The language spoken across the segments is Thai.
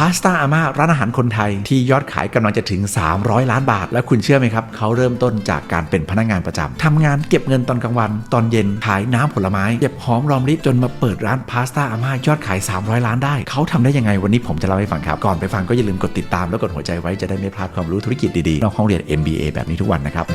พาสต้าอาม่าร้านอาหารคนไทยที่ยอดขายกำลังจะถึง 300 ล้านบาท แล้วคุณเชื่อไหมครับ เขาเริ่มต้นจากการเป็นพนักงานประจำทำงานเก็บเงินตอนกลางวัน ตอนเย็นขายน้ำผลไม้ เก็บหอมรอมริบจนมาเปิดร้านพาสต้าอาม่ายอดขาย 300 ล้านได้ เขาทำได้ยังไงวันนี้ผมจะเล่าให้ฟังครับ ก่อนไปฟังก็อย่าลืมกดติดตามแล้วกดหัวใจไว้จะได้ไม่พลาดความรู้ธุรกิจดีๆนอกห้องเรียน MBA แบบนี้ทุกวันนะครับ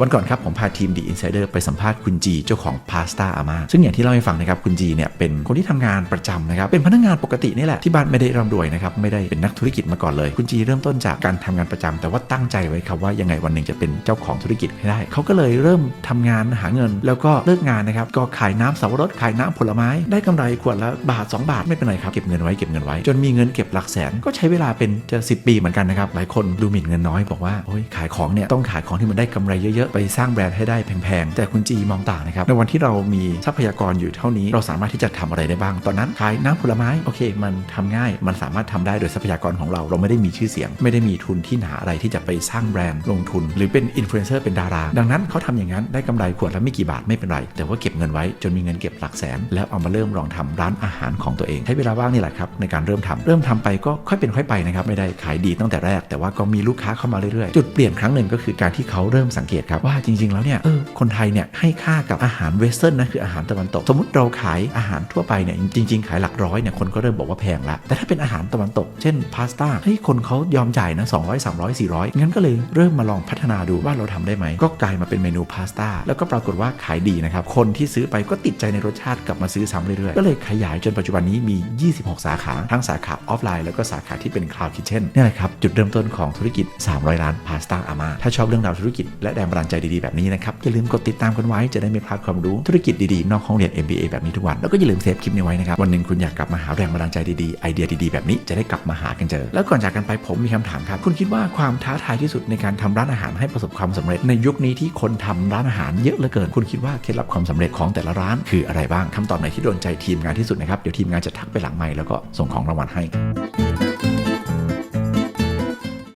วันก่อนครับผมพาทีม The Insider ไปสัมภาษณ์คุณจีเจ้าของพาสต้าอาม่าซึ่งอย่างที่เล่าให้ฟังนะครับคุณจีเนี่ยเป็นคนที่ทำงานประจำนะครับเป็นพนักงานปกตินี่แหละที่บ้านไม่ได้ร่ำรวยนะครับไม่ได้เป็นนักธุรกิจมาก่อนเลย คุณจีเริ่มต้นจากการทำงานประจำแต่ว่าตั้งใจไว้ครับว่ายังไงวันหนึ่งจะเป็นเจ้าของธุรกิจให้ได้เขาก็เลยเริ่มทำงานหาเงิน แล้วก็เลิกงานนะครับก็ขายน้ำสับปะรดขายน้ำผลไม้ได้กำไรขวดละบาท 2 บาทไม่เป็นไรครับเก็บเงินไว้เก็บเงินไว้ จนมีเงินเก็บหลักแสนก็ใช้เวลาเป็นจะ10 ปีเหมือนกันนะครับหลายคนดูหมิ่นเงินน้อยบอกว่าโอ้ยขายของเนี่ยต้องขายของที่มันได้กำไรเยอะไปสร้างแบรนด์ให้ได้แพงๆ แต่คุณจีมองต่างนะครับ ในวันที่เรามีทรัพยากรอยู่เท่านี้ เราสามารถที่จะทำอะไรได้บ้าง ตอนนั้นขายน้ำผลไม้ โอเค มันทำง่าย มันสามารถทำได้โดยทรัพยากรของเรา เราไม่ได้มีชื่อเสียง ไม่ได้มีทุนที่หนาอะไรที่จะไปสร้างแบรนด์ลงทุน หรือเป็นอินฟลูเอนเซอร์เป็นดารา ดังนั้นเขาทำอย่างนั้นได้กำไรขวดละไม่กี่บาทไม่เป็นไร แต่ว่าเก็บเงินไว้จนมีเงินเก็บหลักแสน แล้วเอามาเริ่มลองทำร้านอาหารของตัวเอง ใช้เวลาว่างนี่แหละครับในการเริ่มทำเริ่มทำไปก็ค่อยเป็นค่อยไปนะครับ ไม่ได้ขายดีตั้งแต่แรก แต่ว่าก็มีลูกค้าเข้ามาเรื่อยๆ จุดเปลี่ยนครั้งหนึ่งก็คือการที่เขาเริ่มสังเกตครับว่าจริง ๆ แล้วเนี่ยเออคนไทยเนี่ยให้ค่ากับอาหารเวสเทิร์นนะคืออาหารตะวันตก สมมติเราขายอาหารทั่วไปเนี่ยจริง ๆ ขายหลักร้อยเนี่ยคนก็เริ่มบอกว่าแพงละแต่ถ้าเป็นอาหารตะวันตก เช่นพาสต้าเฮ้ยคนเขายอมจ่ายนะ200 300 400 งั้นก็เลยเริ่มมาลองพัฒนาดูว่าเราทำได้ไหม ก็กลายมาเป็นเมนูพาสต้าแล้วก็ปรากฏว่าขายดีนะครับ คนที่ซื้อไปก็ติดใจในรสชาติกลับมาซื้อซ้ำเรื่อยๆ ก็เลยขยายจนปัจจุบันนี้มี 26 สาขา ทั้งสาขาออฟไลน์แล้วก็สาขาที่เป็นคลาวด์คิทเช่นนี่แหละครับจุดเริ่มต้นของธุรกิจ 300 ล้านพาสต้าอาม่าถ้าชอบเรื่องราวธุรกิจและแรงบันดาลใจดีๆแบบนี้นะครับ อย่าลืมกดติดตามกันไว้จะได้ไม่พลาดความรู้ธุรกิจดีๆ นอกห้องเรียน MBA แบบนี้ทุกวัน แล้วก็อย่าลืมเซฟคลิปนี้ไว้นะครับ วันหนึ่งคุณอยากกลับมาหาแรงบันดาลใจดีๆ ไอเดียดีๆ แบบนี้จะได้กลับมาหากันเจอ แล้วก่อนจากกันไปผมมีคำถามครับ คุณคิดว่าความท้าทายที่สุดในการทำร้านอาหารให้ประสบความสำเร็จ ในยุคนี้ที่คนทำร้านอาหารเยอะเหลือเกิน คุณคิดว่าเคล็ดลับความสำเร็จของแต่ละร้านคืออะไรบ้างคำตอบไหนที่โดนใจทีมงานที่สุดนะครับเดี๋ยวทีมงานจะทักไปหลังไมค์แล้วก็ส่งของรางวัลให้